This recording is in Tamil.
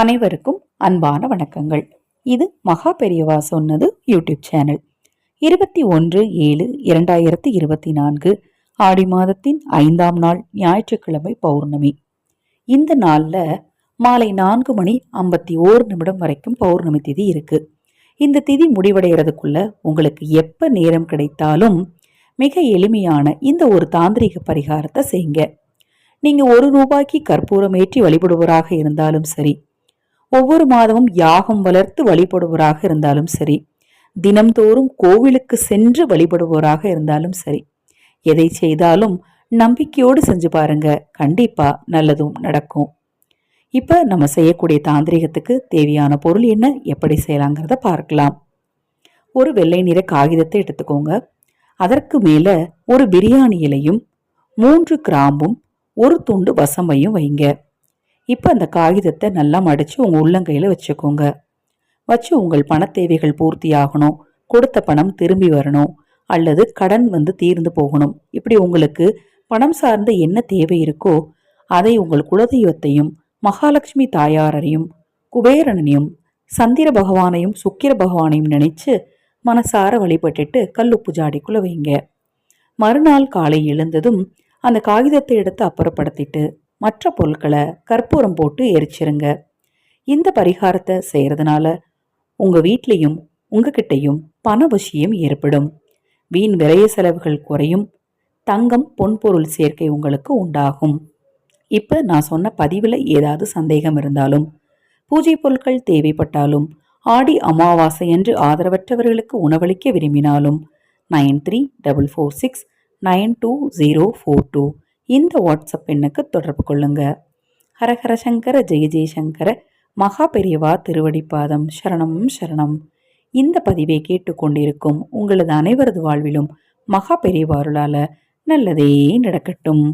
அனைவருக்கும் அன்பான வணக்கங்கள். இது மகா பெரியவா சொன்னது யூடியூப் சேனல். இருபத்தி ஒன்று ஏழு இரண்டாயிரத்தி இருபத்தி நான்கு ஆடி மாதத்தின் ஐந்தாம் நாள் ஞாயிற்றுக்கிழமை பௌர்ணமி. இந்த நாளில் மாலை நான்கு மணி ஐம்பத்தி ஓரு நிமிடம் வரைக்கும் பௌர்ணமி திதி இருக்கு. இந்த திதி முடிவடைகிறதுக்குள்ள உங்களுக்கு எப்போ நேரம் கிடைத்தாலும் மிக எளிமையான இந்த ஒரு தாந்திரிக பரிகாரத்தை செய்யுங்க. நீங்கள் ஒரு ரூபாய்க்கு கற்பூரம் ஏற்றி வழிபடுவராக இருந்தாலும் சரி ஒவ்வொரு மாதமும் யாகம் வளர்த்து வழிபடுபவராக இருந்தாலும் சரி தினம்தோறும் கோவிலுக்கு சென்று வழிபடுவோராக இருந்தாலும் சரி எதை செய்தாலும் நம்பிக்கையோடு செஞ்சு பாருங்க கண்டிப்பா நல்லதும் நடக்கும். இப்ப நம்ம செய்யக்கூடிய தாந்திரிகத்துக்கு தேவையான பொருள் என்ன எப்படி செய்யலாங்கிறத பார்க்கலாம். ஒரு வெள்ளை நிற காகிதத்தை எடுத்துக்கோங்க. அதற்கு மேல ஒரு பிரியாணி இலையும் மூன்று கிராம்பும் ஒரு துண்டு வசம்பையும் வைங்க. இப்போ அந்த காகிதத்தை நல்லா மடித்து உங்கள் உள்ளங்கையில் வச்சுக்கோங்க. வச்சு உங்கள் பண தேவைகள் பூர்த்தி ஆகணும். கொடுத்த பணம் திரும்பி வரணும். அல்லது கடன் வந்து தீர்ந்து போகணும். இப்படி உங்களுக்கு பணம் சார்ந்த என்ன தேவை இருக்கோ அதை உங்கள் குலதெய்வத்தையும் மகாலட்சுமி தாயாரையும் குபேரனையும் சந்திர பகவானையும் சுக்கிர பகவானையும் நினைச்சு மனசார வழிபட்டுட்டு கல்லுப்பு ஜாடிக்குள்ள வைங்க. மறுநாள் காலை எழுந்ததும் அந்த காகிதத்தை எடுத்து அப்புறப்படுத்திட்டு மற்ற பொருட்களை கற்பூரம் போட்டு எரிச்சிருங்க. இந்த பரிகாரத்தை செய்கிறதுனால உங்கள் வீட்லேயும் உங்ககிட்டையும் பணவசியம் ஏற்படும். வீண் விரைய செலவுகள் குறையும். தங்கம் பொன்பொருள் சேர்க்கை உங்களுக்கு உண்டாகும். இப்போ நான் சொன்ன பதிவில் ஏதாவது சந்தேகம் இருந்தாலும் பூஜை பொருட்கள் தேவைப்பட்டாலும் ஆடி அமாவாசை என்று ஆதரவற்றவர்களுக்கு உணவளிக்க விரும்பினாலும் nine three double four six nine two zero four two இந்த வாட்ஸ்அப் எண்ணுக்கு தொடர்பு கொள்ளுங்க. ஹரஹர சங்கர ஜெய ஜெயசங்கர மகா பெரியவா திருவடிப்பாதம். சரணமும் சரணம். இந்த பதிவை கேட்டுக்கொண்டிருக்கும் உங்களது அனைவரது வாழ்விலும் மகா பெரியவாருளால நல்லதே நடக்கட்டும்.